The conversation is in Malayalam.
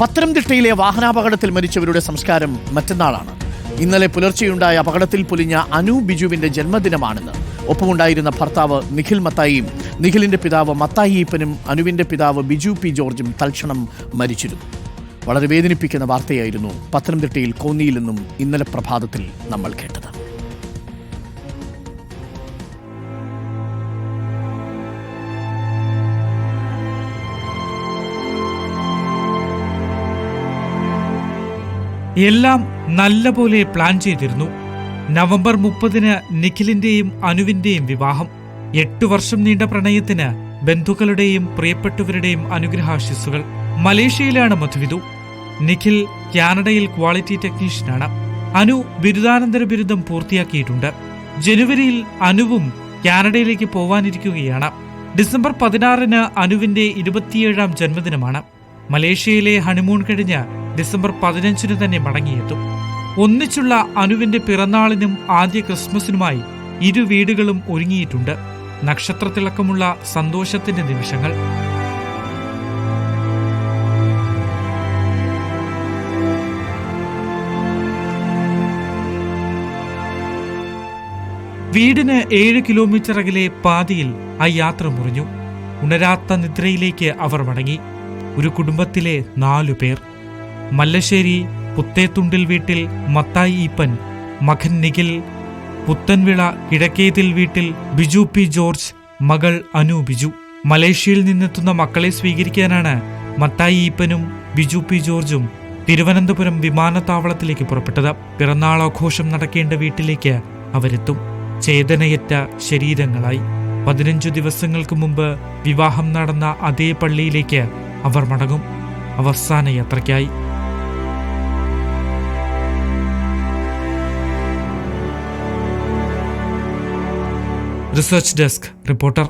പത്തനംതിട്ടയിലെ വാഹനാപകടത്തിൽ മരിച്ചവരുടെ സംസ്കാരം മറ്റന്നാളാണ്. ഇന്നലെ പുലർച്ചെയുണ്ടായ അപകടത്തിൽ പൊലിഞ്ഞ അനു ബിജുവിന്റെ ജന്മദിനമാണെന്ന്. ഒപ്പമുണ്ടായിരുന്ന ഭർത്താവ് നിഖിൽ മത്തായിയും നിഖിലിന്റെ പിതാവ് മത്തായി ഈപ്പനും അനുവിന്റെ പിതാവ് ബിജു പി ജോർജും തൽക്ഷണം മരിച്ചിരുന്നു. വളരെ വേദനിപ്പിക്കുന്ന വാർത്തയായിരുന്നു പത്തനംതിട്ടയിൽ കോന്നിയിൽ നിന്നും ഇന്നലെ പ്രഭാതത്തിൽ നമ്മൾ കേട്ടത്. എല്ലാം നല്ലപോലെ പ്ലാൻ ചെയ്തിരുന്നു. നവംബർ മുപ്പതിന് നിഖിലിന്റെയും അനുവിന്റെയും വിവാഹം. എട്ടു വർഷം നീണ്ട പ്രണയത്തിന് ബന്ധുക്കളുടെയും പ്രിയപ്പെട്ടവരുടെയും അനുഗ്രഹാശിസ്സുകൾ. മലേഷ്യയിലാണ് മധുവിധു. നിഖിൽ കാനഡയിൽ ക്വാളിറ്റി ടെക്നീഷ്യനാണ്. അനു ബിരുദാനന്തര ബിരുദം പൂർത്തിയാക്കിയിട്ടുണ്ട്. ജനുവരിയിൽ അനുവും കാനഡയിലേക്ക് പോവാനിരിക്കുകയാണ്. ഡിസംബർ പതിനാറിന് അനുവിന്റെ ഇരുപത്തിയേഴാം ജന്മദിനമാണ്. മലേഷ്യയിലെ ഹണിമൂൺ കഴിഞ്ഞ് ഡിസംബർ പതിനഞ്ചിന് തന്നെ മടങ്ങിയെത്തും. ഒന്നിച്ചുള്ള അനുവിന്റെ പിറന്നാളിനും ആദ്യ ക്രിസ്മസിനുമായി ഇരു വീടുകളും ഒരുങ്ങിയിട്ടുണ്ട്. നക്ഷത്രത്തിളക്കമുള്ള സന്തോഷത്തിന്റെ നിമിഷങ്ങൾ. വീടിന് ഏഴ് കിലോമീറ്റർ അകലെ പാതിയിൽ ആ യാത്ര മുറിഞ്ഞു. ഉണരാത്ത നിദ്രയിലേക്ക് അവർ മടങ്ങി. ഒരു കുടുംബത്തിലെ നാലു പേർ. മല്ലശ്ശേരി പുത്തേത്തുണ്ടിൽ വീട്ടിൽ മത്തായി ഈപ്പൻ മകൻ നിഖിൽ പുത്തൻവിള കിഴക്കേതിൽ വീട്ടിൽ ബിജു പി ജോർജ് മകൾ അനു ബിജു. മലേഷ്യയിൽ നിന്നെത്തുന്ന മക്കളെ സ്വീകരിക്കാനാണ് മത്തായി ഈപ്പനും ബിജു പി ജോർജും തിരുവനന്തപുരം വിമാനത്താവളത്തിലേക്ക് പുറപ്പെട്ടത്. പിറന്നാളാഘോഷം നടക്കേണ്ട വീട്ടിലേക്ക് അവരെത്തും. ചേതനയറ്റ ശരീരങ്ങളായി. പതിനഞ്ചു ദിവസങ്ങൾക്ക് മുമ്പ് വിവാഹം നടന്ന അതേ പള്ളിയിലേക്ക് അവർ മടങ്ങും. അവസാന യാത്രയ്ക്കായി. Research desk reporter